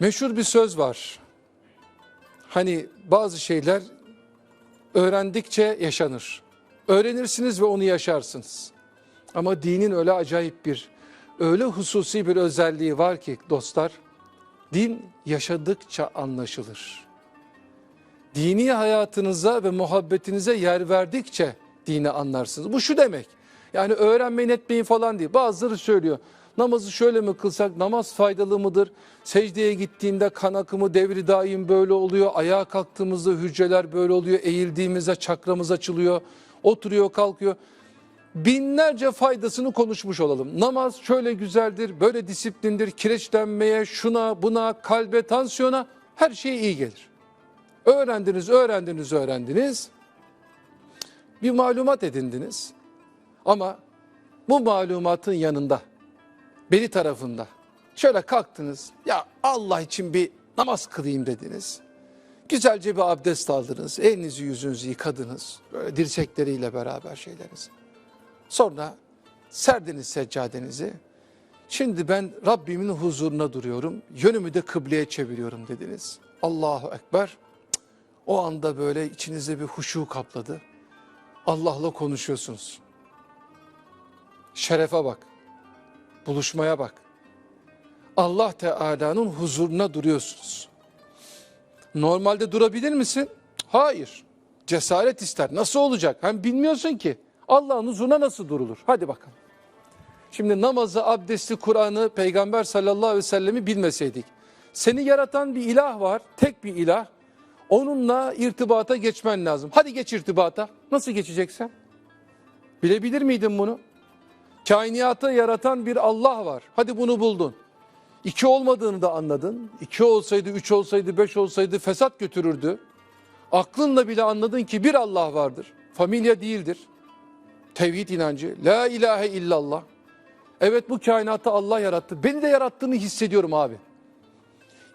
Meşhur bir söz var. Hani bazı şeyler öğrendikçe yaşanır. Öğrenirsiniz ve onu yaşarsınız. Ama dinin öyle acayip bir, öyle hususi bir özelliği var ki dostlar, din yaşadıkça anlaşılır. Dini hayatınıza ve muhabbetinize yer verdikçe dini anlarsınız. Bu şu demek, yani öğrenmeyin etmeyin falan değil. Bazıları söylüyor, namazı şöyle mi kılsak, namaz faydalı mıdır? Secdeye gittiğinde kan akımı devri daim böyle oluyor. Ayağa kalktığımızda hücreler böyle oluyor. Eğildiğimizde çakramız açılıyor. Oturuyor kalkıyor binlerce faydasını konuşmuş olalım. Namaz şöyle güzeldir, böyle disiplindir, kireçlenmeye, şuna, buna, kalbe, tansiyona her şey iyi gelir. Öğrendiniz, öğrendiniz, öğrendiniz. Bir malumat edindiniz. Ama bu malumatın yanında, beri tarafında şöyle kalktınız. Ya Allah için bir namaz kılayım dediniz. Güzelce bir abdest aldınız. Elinizi yüzünüzü yıkadınız. Böyle dirsekleriyle beraber şeylerinizi. Sonra serdiniz seccadenizi. Şimdi ben Rabbimin huzuruna duruyorum. Yönümü de kıbleye çeviriyorum dediniz. Allahu Ekber. O anda böyle içinize bir huşu kapladı. Allah'la konuşuyorsunuz. Şerefe bak. Buluşmaya bak. Allah Teala'nın huzuruna duruyorsunuz. Normalde durabilir misin? Hayır. Cesaret ister. Nasıl olacak? Hem bilmiyorsun ki. Allah'ın huzuruna nasıl durulur? Hadi bakalım. Şimdi namazı, abdesti, Kur'an'ı, Peygamber sallallahu aleyhi ve sellemi bilmeseydik. Seni yaratan bir ilah var, tek bir ilah. Onunla irtibata geçmen lazım. Hadi geç irtibata. Nasıl geçeceksen? Bilebilir miydin bunu? Kainatı yaratan bir Allah var. Hadi bunu buldun. İki olmadığını da anladın. İki olsaydı, üç olsaydı, beş olsaydı fesat götürürdü. Aklınla bile anladın ki bir Allah vardır. Familya değildir. Tevhid inancı. La ilahe illallah. Evet bu kainatı Allah yarattı. Beni de yarattığını hissediyorum abi.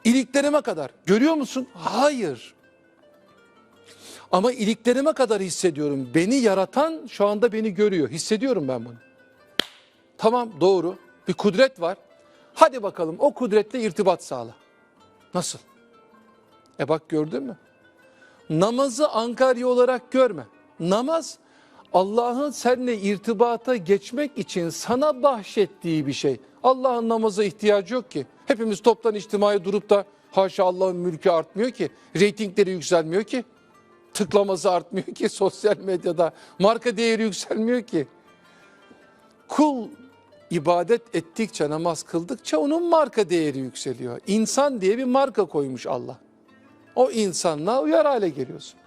İliklerime kadar. Görüyor musun? Hayır. Ama iliklerime kadar hissediyorum. Beni yaratan şu anda beni görüyor. Hissediyorum ben bunu. Tamam doğru. Bir kudret var. Hadi bakalım o kudretle irtibat sağla. Nasıl? E bak gördün mü? Namazı Ankarya olarak görme. Namaz Allah'ın seninle irtibata geçmek için sana bahşettiği bir şey. Allah'ın namaza ihtiyacı yok ki. Hepimiz toptan içtimai durup da haşa Allah'ın mülkü artmıyor ki. Reytingleri yükselmiyor ki. Tıklaması artmıyor ki sosyal medyada. Marka değeri yükselmiyor ki. Kul ibadet ettikçe, namaz kıldıkça onun marka değeri yükseliyor. İnsan diye bir marka koymuş Allah. O insanla uyar hale geliyorsun.